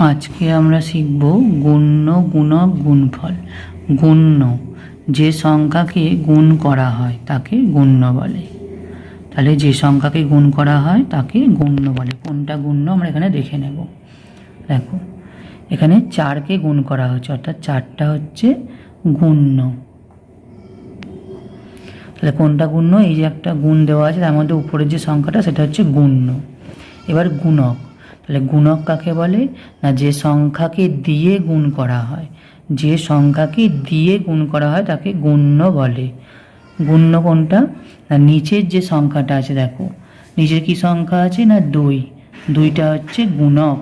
আজকে আমরা শিখব গুণ্য গুণক গুণফল। গুণ্য, যে সংখ্যাকে গুণ করা হয়, তাকে গুণ্য বলে। তাহলে যে সংখ্যাকে গুণ করা হয়, তাকে গুণ্য বলে। কোনটা গুণ্য আমরা এখানে দেখে নেব। দেখো, এখানে চারকে গুণ করা হচ্ছে, অর্থাৎ চারটা হচ্ছে গুণ্য। তাহলে কোনটা গুণ্য? এই যে একটা গুণ দেওয়া আছে, তার মধ্যে উপরের যে সংখ্যাটা, সেটা হচ্ছে গুণ্য। এবার গুণক। তাহলে গুণক কাকে বলে? না, যে সংখ্যাকে দিয়ে গুণ করা হয়। যে সংখ্যাকে দিয়ে গুণ করা হয় তাকে গুণ্য বলে। গুণ্য কোনটা? না, নিচের যে সংখ্যাটা আছে, দেখো। নিচের কি সংখ্যা আছে? না, দুই। দুইটা হচ্ছে গুণক।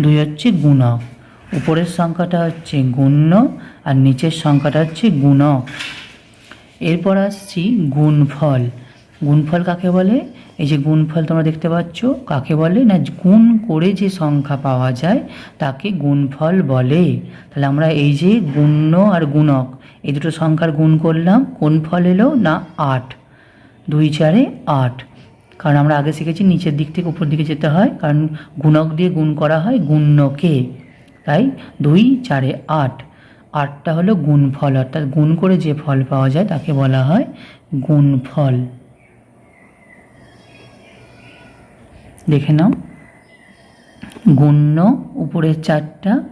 দুই হচ্ছে গুণক। উপরের সংখ্যাটা হচ্ছে গুণ্য আর নিচের সংখ্যাটা হচ্ছে গুণক। এরপর আসছি গুণফল। গুণফল কাকে বলে? এই যে গুণফল তোমরা দেখতে পাচ্ছ, কাকে বলে? না, গুণ করে যে সংখ্যা পাওয়া যায় তাকে গুণফল বলে। তাহলে আমরা এই যে গুণ্য আর গুণক, এই দুটো সংখ্যার গুণ করলাম। কোন ফল এলো? না, আট। দুই চারে আট। কারণ আমরা আগে শিখেছি নিচের দিক থেকে উপর দিকে যেতে হয়, কারণ গুণক দিয়ে গুণ করা হয় গুণ্যকে। তাই দুই চারে আট। আটটা হলো গুণফল, অর্থাৎ গুণ করে যে ফল পাওয়া যায় তাকে বলা হয় গুণফল। দেখে নাও। গুণ্য, উপরের চারটা,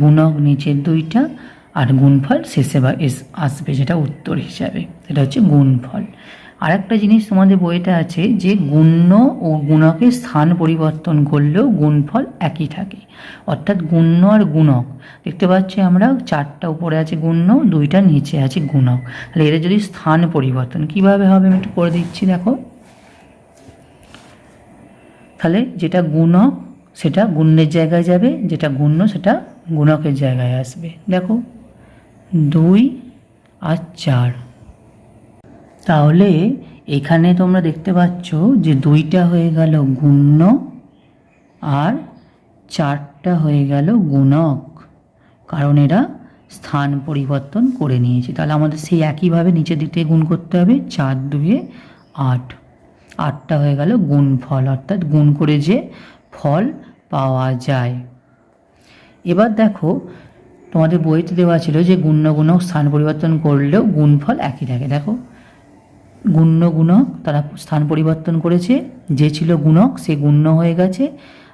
গুণক নিচের দুইটা, আর গুণফল শেষে বা এস আসবে, যেটা উত্তর হিসাবে। সেটা হচ্ছে গুণফল। আর একটা জিনিস তোমাদের বইতে আছে যে গুণ্য ও গুণকের স্থান পরিবর্তন করলেও গুণফল একই থাকে। অর্থাৎ গুণ্য আর গুণক। দেখতে পাচ্ছি আমরা, চারটা উপরে আছে গুণ্য, দুইটা নিচে আছে গুণক। তাহলে এদের যদি স্থান পরিবর্তন, কীভাবে হবে আমি একটু করে দিচ্ছি, দেখো। তাহলে যেটা গুণক, সেটা গুণ্যের জায়গায় যাবে, যেটা গুণ্য, সেটা গুণকের জায়গায় আসবে। দেখো, দুই আর চার। তাহলে এখানে তোমরা দেখতে পাচ্ছ যে দুইটা হয়ে গেল গুণ্য আর চারটা হয়ে গেল গুণক। কারণ এরা স্থান পরিবর্তন করে নিয়েছে। তাহলে আমাদের সেই একইভাবে নিচের দিক থেকে গুণ করতে হবে, চার দুয়ে আট। আটটা হয়ে গেল গুণফল অর্থাৎ গুণ করে যে ফল পাওয়া যায়। এবার দেখো, তোমাদের বইতে দেওয়া ছিল যে গুণ্য গুণক স্থান পরিবর্তন করলেও গুণফল একই থাকে। দেখো, গুণ্য গুণক তারা স্থান পরিবর্তন করেছে, যে ছিল গুণক সে গুণ্য হয়ে গেছে,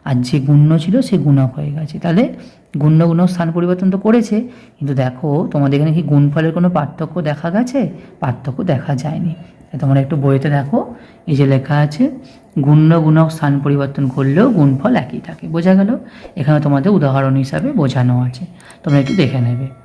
আর যে গুণ্য ছিল সে গুণক হয়ে গেছে। তাহলে গুণ্য স্থান পরিবর্তন তো করেছে, কিন্তু দেখো, তোমাদের এখানে কি গুণফলের কোনো পার্থক্য দেখা গেছে? পার্থক্য দেখা যায়নি। তোমরা একটু বইতে দেখো। এই যে লেখা আছে, গুণ্য গুণক স্থান পরিবর্তন করলেও গুণফল একই থাকে। বোঝা গেল? এখানে তোমাদের উদাহরণ হিসাবে বোঝানো আছে। তোমরা একটু দেখে নেবে।